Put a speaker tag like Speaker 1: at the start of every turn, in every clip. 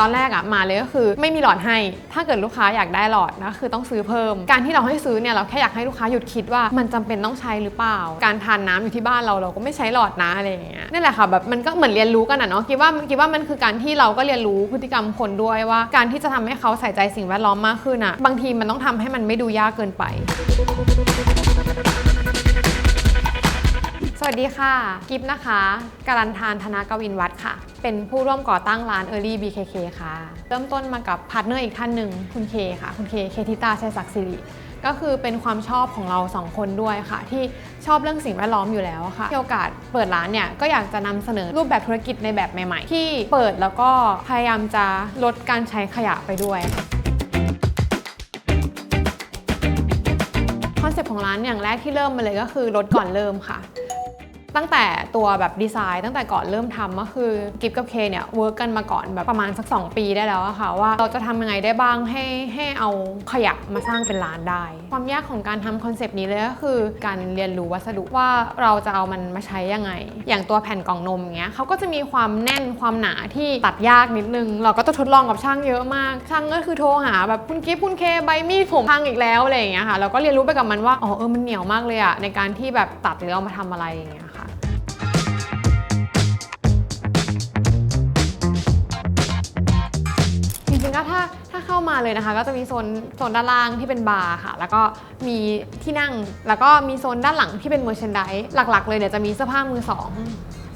Speaker 1: ตอนแรกอะมาเลยก็คือ ไม่มีหลอดให้ ถ้าเกิดลูกค้าอยากได้หลอดนะคือต้องซื้อเพิ่ม การที่เราให้ซื้อเนี่ยเราแค่อยากให้ลูกค้าหยุดคิดว่ามันจำเป็นต้องใช้หรือเปล่า การทานน้ำอยู่ที่บ้านเราเราก็ไม่ใช้หลอดนะอะไรอย่างเงี้ยนี่แหละค่ะแบบมันก็เหมือนเรียนรู้กันอะเนาะคิดว่าคิดว่ามันคือการที่เราก็เรียนรู้พฤติกรรมคนด้วยว่า การที่จะทำให้เขาใส่ใจสิ่งแวดล้อมมากขึ้นอะบางทีมันต้องทำให้มันไม่ดูยากเกินไป วัสดีค่ะ กิฟนะคะ การันทานธนากวินวัฒน์ค่ะ เป็นผู้ร่วมก่อตั้งร้าน Early BKK ค่ะ เริ่มต้นมากับพาร์ทเนอร์อีกท่านหนึ่งคุณเคค่ะ คุณเคเคทิตาชัยศักดิ์สิริก็คือเป็นความชอบของเราสองคนด้วยค่ะ ที่ชอบเรื่องสิ่งแวดล้อมอยู่แล้วค่ะโอกาสเปิดร้านเนี่ยก็อยากจะนำเสนอรูปแบบธุรกิจในแบบใหม่ๆ ที่เปิดแล้วก็พยายามจะลดการใช้ขยะไปด้วยคอนเซ็ปต์ของร้านอย่างแรกที่เริ่มมาเลยก็คือลดก่อนเริ่มค่ะ ตั้งแต่ตัวแบบดีไซน์ตั้งแต่ก่อนเริ่มทำก็คือกิฟกับเคเนี่ยเวิร์กกันมาก่อนแบบประมาณสัก 2 ปีได้แล้วอะค่ะว่าเราจะทำยังไงได้บ้างให้ให้เอาขยะมาสร้างเป็นร้านได้ ความยากของการทำคอนเซปต์นี้เลยก็คือการเรียนรู้วัสดุว่าเราจะเอามันมาใช้ยังไง อย่างตัวแผ่นกล่องนมเงี้ยเขาก็จะมีความแน่นความหนาที่ตัดยากนิดนึง เราก็จะทดลองกับช่างเยอะมาก ช่างก็คือโทรหาแบบคุณกิฟคุณเคใบมีดผมพังอีกแล้วอะไรอย่างเงี้ยค่ะเราก็เรียนรู้ไปกับมันว่าอ๋อเออมันเหนียวมากเลยอะในการที่แบบตัดหรือเอามาทำอะไรอย่างเงี้ย ก็ถ้าถ้าเข้ามาเลยนะคะ ก็จะมีโซนโซนด้านล่างที่เป็นบาร์ค่ะ แล้วก็มีที่นั่งแล้วก็มีโซนด้านหลังที่เป็นเมอร์เชนด s หลักๆ เลยเนี่ยจะมีเสื้อผ้ามือสอง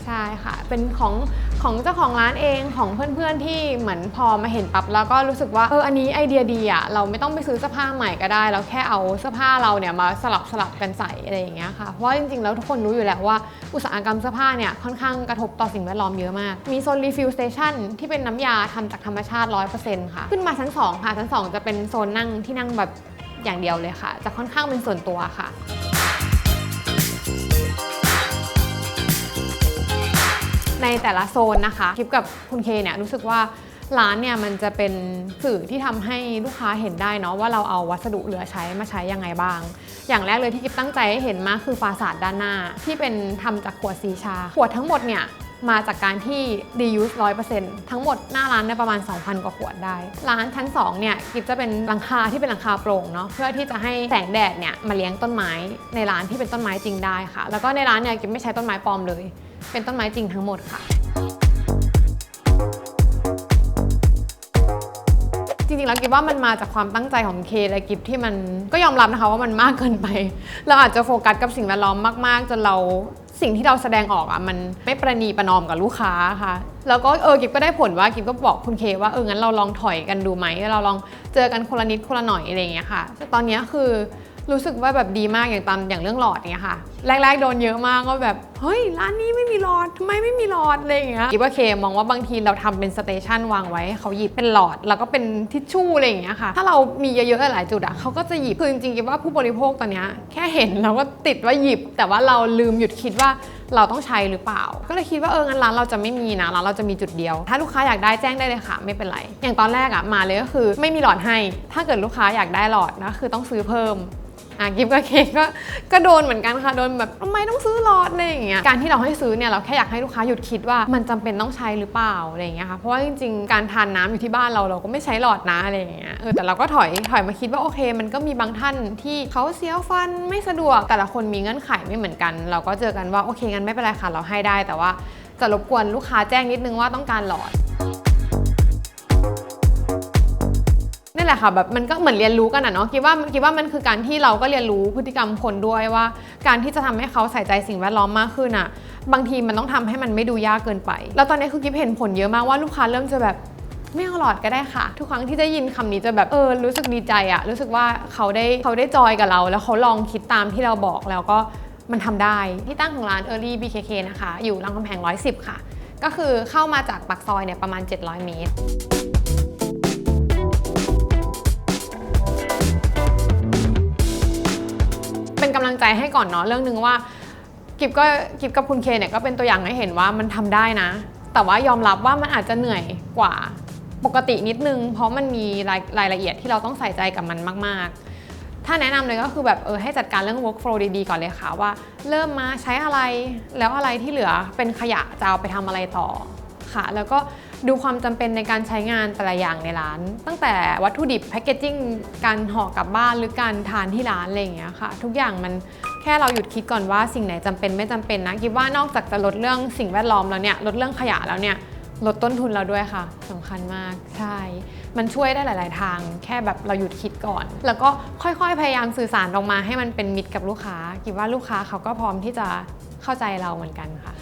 Speaker 1: ใช่ค่ะ เป็นของของเจ้าของร้านเองของเพื่อนๆที่เหมือนพอมาเห็นปั๊บแล้วก็รู้สึกว่าเอออันนี้ไอเดียดีอะเราไม่ต้องไปซื้อเสื้อผ้าใหม่ก็ได้ เราแค่เอาเสื้อผ้าเราเนี่ยมาสลับสลับกันใส่อะไรอย่างเงี้ยค่ะเพราะจริงๆแล้วทุกคนรู้อยู่แล้วว่าอุตสาหกรรมเสื้อผ้าเนี่ยค่อนข้างกระทบต่อสิ่งแวดล้อมเยอะมาก มีโซนรีฟิลสเตชันที่เป็นน้ำยาทำจากธรรมชาติ 100%ค่ะ ขึ้นมาชั้น2ค่ะชั้น2 จะเป็นโซนนั่งที่นั่งแบบอย่างเดียวเลยค่ะ จะค่อนข้างเป็นส่วนตัวค่ะ ในแต่ละโซนนะคะคลิปกับคุณเคเนี่ยรู้สึกว่าร้านเนี่ยมันจะเป็นสื่อที่ทำให้ลูกค้าเห็นได้เนาะว่าเราเอาวัสดุเหลือใช้มาใช้ยังไงบ้าง อย่างแรกเลยที่กิฟตั้งใจให้เห็นมากคือฟาสาดด้านหน้า ที่เป็นทำจากขวดซีชา ขวดทั้งหมดเนี่ยมาจากการที่ reuse 100%ทั้งหมดหน้าร้านได้ประมาณ 2,000 กว่าขวดได้ ร้านชั้น 2 เนี่ยกิฟจะเป็นหลังคาที่เป็นหลังคาโปร่งเนาะเพื่อที่จะให้แสงแดดเนี่ยมาเลี้ยงต้นไม้ในร้านที่เป็นต้นไม้จริงได้ค่ะ แล้วก็ในร้านเนี่ยกิฟไม่ใช้ต้นไม้ปลอมเลย เป็นต้นไม้จริงทั้งหมดค่ะ จริงๆแล้วกิฟว่ามันมาจากความตั้งใจของเคและกิฟที่มันก็ยอมรับนะคะว่ามันมากเกินไป เราอาจจะโฟกัสกับสิ่งแวดล้อมมากๆจนเราสิ่งที่เราแสดงออกอะมันไม่ประนีประนอมกับลูกค้าค่ะ แล้วก็เออกิฟก็ได้ผลว่ากิฟก็บอกคุณเคว่าเอองั้นเราลองถอยกันดูไหมเราลองเจอกันคนละนิดคนละหน่อยอะไรอย่างเงี้ยค่ะตอนนี้คือรู้สึกว่าแบบดีมากอย่างตามอย่างเรื่องหลอดเนี่ยค่ะ แรกๆโดนเยอะมากก็แบบเฮ้ยร้านนี้ไม่มีหลอดทำไมไม่มีหลอดอะไรอย่างเงี้ยคิดว่าเคมองว่าบางทีเราทำเป็นสเตชันวางไว้เขาหยิบเป็นหลอด แล้วก็เป็นทิชชู่อะไรอย่างเงี้ยค่ะ ถ้าเรามีเยอะๆหลายจุดอะเขาก็จะหยิบคือจริงๆคิดว่าผู้บริโภคตอนเนี้ยแค่เห็นเราก็ติดว่าหยิบ แต่ว่าเราลืมหยุดคิดว่าเราต้องใช้หรือเปล่า ก็เลยคิดว่าเอองั้นร้านเราจะไม่มีนะร้านเราจะมีจุดเดียว ถ้าลูกค้าอยากได้แจ้งได้เลยค่ะ ไม่เป็นไร อย่างตอนแรกอะมาเลยก็คือ ไม่มีหลอดให้ ถ้าเกิดลูกค้าอยากได้หลอดนะคือต้องซื้อเพิ่ม อะกิฟกับเคกก็ก็โดนเหมือนกันค่ะ โดนแบบทำไมต้องซื้อหลอดอะไรอย่างเงี้ย การที่เราให้ซื้อเนี่ยเราแค่อยากให้ลูกค้าหยุดคิดว่ามันจำเป็นต้องใช้หรือเปล่าอะไรอย่างเงี้ยค่ะ เพราะว่าจริงๆ การทานน้ำอยู่ที่บ้านเราเราก็ไม่ใช้หลอดนะอะไรอย่างเงี้ย เออแต่เราก็ถอยถอยมาคิดว่าโอเค มันก็มีบางท่านที่เขาเสียวฟันไม่สะดวกแต่ละคนมีเงื่อนไขไม่เหมือนกัน เราก็เจอกันว่าโอเคงั้นไม่เป็นไรค่ะเราให้ได้ แต่ว่าจะรบกวนลูกค้าแจ้งนิดนึงว่าต้องการหลอด นี่แหละค่ะแบบมันก็เหมือนเรียนรู้กันอะเนาะคิดว่าคิดว่ามันคือการที่เราก็เรียนรู้พฤติกรรมคนด้วยว่า การที่จะทำให้เขาใส่ใจสิ่งแวดล้อมมากขึ้นอะบางทีมันต้องทำให้มันไม่ดูยากเกินไป แล้วตอนนี้คือกิฟเห็นผลเยอะมากว่าลูกค้าเริ่มจะแบบไม่เอาหลอดก็ได้ค่ะ ทุกครั้งที่ได้ยินคำนี้จะแบบเออรู้สึกดีใจอะรู้สึกว่าเขาได้เขาได้จอยกับเรา แล้วเขาลองคิดตามที่เราบอกแล้วก็มันทำได้ที่ตั้งของร้าน Early BKK นะคะ อยู่รามคำแหง110 ค่ะ ก็คือเข้ามาจากปากซอยเนี่ยประมาณ 700 เมตร เป็นกำลังใจให้ก่อนเนาะเรื่องหนึ่งว่ากิฟก็กิฟกับคุณเคเนี่ยก็เป็นตัวอย่างให้เห็นว่ามันทำได้นะ แต่ว่ายอมรับว่ามันอาจจะเหนื่อยกว่าปกตินิดนึง เพราะมันมีรายรายละเอียดที่เราต้องใส่ใจกับมันมาก ๆ ถ้าแนะนำเลยก็คือแบบเออให้จัดการเรื่อง workflow ดีๆ ก่อนเลยค่ะว่า เริ่มมาใช้อะไรแล้วอะไรที่เหลือเป็นขยะจะเอาไปทำอะไรต่อ ค่ะ แล้วก็ดูความจำเป็นในการใช้งานแต่ละอย่างในร้าน ตั้งแต่วัตถุดิบแพคเกจิ้งการห่อกลับบ้านหรือการทานที่ร้านอะไรอย่างเงี้ยค่ะ ทุกอย่างมันแค่เราหยุดคิดก่อนว่าสิ่งไหนจำเป็นไม่จำเป็นนะคิดว่านอกจากจะลดเรื่องสิ่งแวดล้อมแล้วเนี่ยลดเรื่องขยะแล้วเนี่ยลดต้นทุนเราด้วยค่ะสำคัญมากใช่ มันช่วยได้หลาย ๆ ทาง แค่แบบเราหยุดคิดก่อน แล้วก็ค่อยๆ พยายามสื่อสารออกมาให้มันเป็นมิตรกับลูกค้าคิดว่าลูกค้าเขาก็พร้อมที่จะเข้าใจเราเหมือนกันค่ะ